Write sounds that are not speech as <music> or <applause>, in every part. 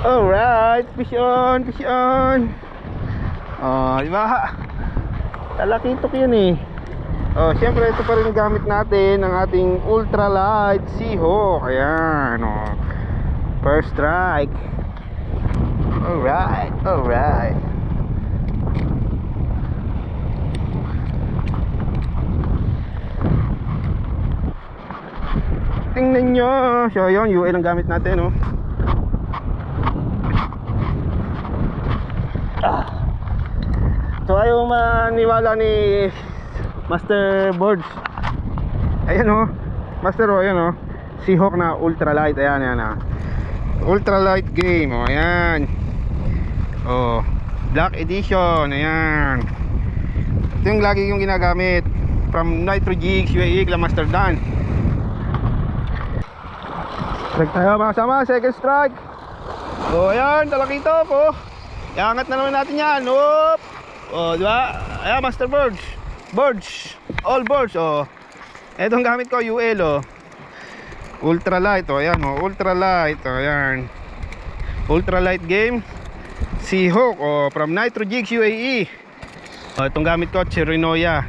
Alright, fish on, fish on. Oh, di ba? Talakitok yun eh. Oh, syempre ito pa rin ang gamit natin ng ating ultralight Seahawk. Ayan, oh. First strike. Alright, alright. Tingnan nyo. So, yun, UL ang gamit natin, oh. Ah. So, ayaw maniwala ni Master Boards. Ayan, oh. Master, oh, ayan, oh. Seahawk na ultralight. Ayan, ayan, ah. Ultralight game, oh, ayan. Oh, Black Edition, ayan. Ito yung lagi yung ginagamit from Nitro Jigs, UAE, Master Dan. Strike tayo mga kasama, second strike. Oh, ayan, talakito po. Iangat na naman natin yan. Oop. Oh, di ba? Ayan, Master Birds. Birds. All birds, oh. Ito ang gamit ko, UL, oh. Ultralight, oh, ayan, oh. Ultralight, oh, ayan. Ultralight game. Seahawk, oh, from Nitro Jigs UAE. Oh, itong gamit ko, Chirinoya.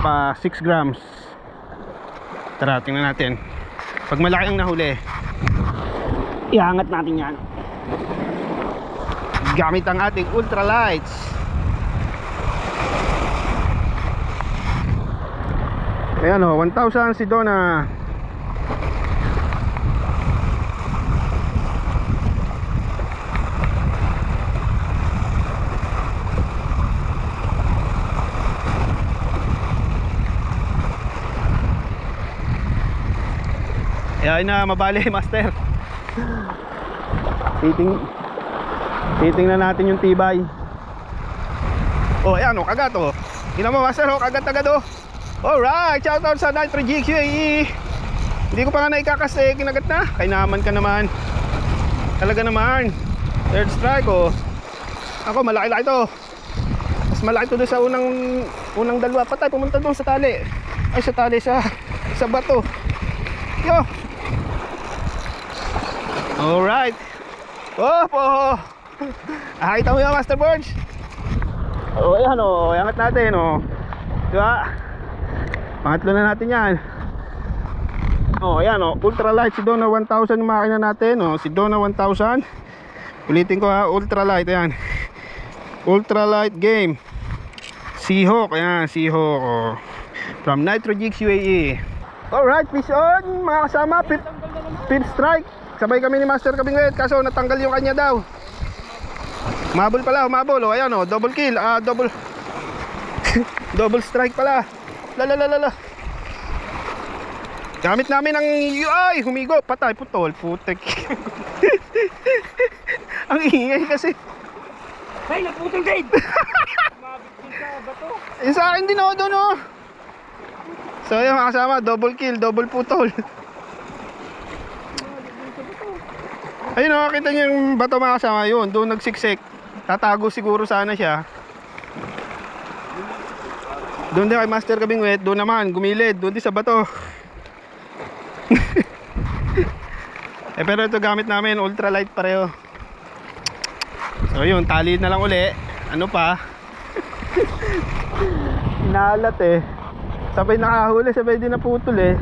Pa 6 grams. Tara, tingnan natin. Pag malaki ang nahuli, iangat natin yan. Gamit ang ating ultralights. Ayan o, 1,000 si Donna. Ayan na, mabali, <laughs> master. Titing Titingnan natin yung tibay. Oh, ayan oh, kagat oh. Tingnan mo, master oh, kagat agad oh. Alright, shout out sa Nitro G QAE. Hindi ko pa nga naikakas eh, kinagat na. Kainaman ka naman. Talaga naman. Third strike oh. Ako, malaki-laki to. Mas malaki to doon sa unang unang dalawa. Patay, pumunta doon sa tali. Ay, sa tali sa sa bato. Yo. Alright. Oh, po. Ah, kita mo yung Master Boards. Oh, ayan oh. Iangat natin oh. Di ba? Pangatlo na natin yan. Oh, ayan oh. Ultralight si Donna 1000 yung makina natin. Oh, si Donna 1000. Ulitin ko ha. Ultralight. Ayan. Ultralight game. Seahawk. Ayan. Seahawk. Oh. From Nitro Jigs UAE. Alright, fish on. Mga kasama. Fifth strike. Sabay kami ni Master Kabingwet. Kaso natanggal yung kanya daw. Mabol pala, umabol. Oh, ayan oh, double kill. Ah, double <laughs> double strike pala. La la la la la. Gamit namin ang ay, humigo, patay, putol, putek. <laughs> ang ingay kasi. Ay, naputol kayo! Mabigtin ka, bato. Yung sa akin din ako doon oh. So yun mga kasama, double kill, double putol. <laughs> Ayun oh, kita niyo yung bato mga kasama yun, doon nagsiksik. Tatago siguro sana siya. Doon din kay Master Kabingwet, doon naman, gumilid, doon din sa bato. <laughs> eh pero ito gamit namin, ultralight pareho. So yun, tali na lang uli. Ano pa? <laughs> Inalat eh. Sabay nakahuli, sabay din naputol eh.